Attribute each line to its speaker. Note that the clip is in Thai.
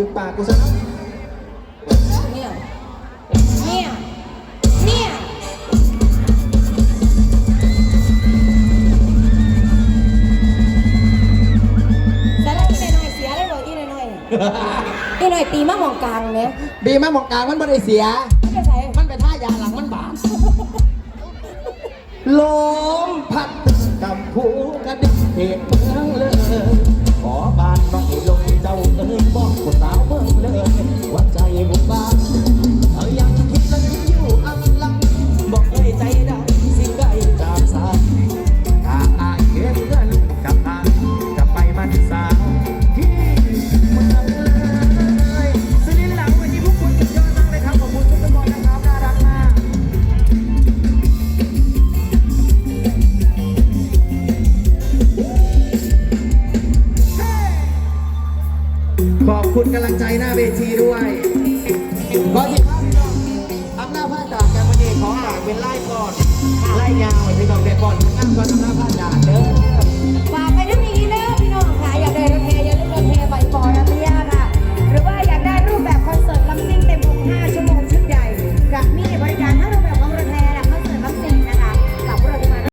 Speaker 1: ปิปากกูซะเนี่ย เนี่ย เนี่ย สาระอีหน่อยๆเสียเลยบอกอีหน่ออีหน่อยตีมาของกลางเนี่ยบีมากหมองกลางมันไม่ได้เสียมันไปท่า
Speaker 2: ยาห
Speaker 1: ลังมัน
Speaker 2: บา
Speaker 1: ดลมพัด
Speaker 2: กำ
Speaker 1: พูกระดิกเหตุ
Speaker 2: ใจ
Speaker 1: หน้าเวทีด้วยขอที่รับพี่น้องอำนาจภาคดา
Speaker 2: แกัน
Speaker 1: วันนี้ขออ่างเป็นไล่ก่อน ไล่ยาว
Speaker 2: ไปที่น้องเด็
Speaker 1: กก่อนนั่งก่อนอำนาจภาคดา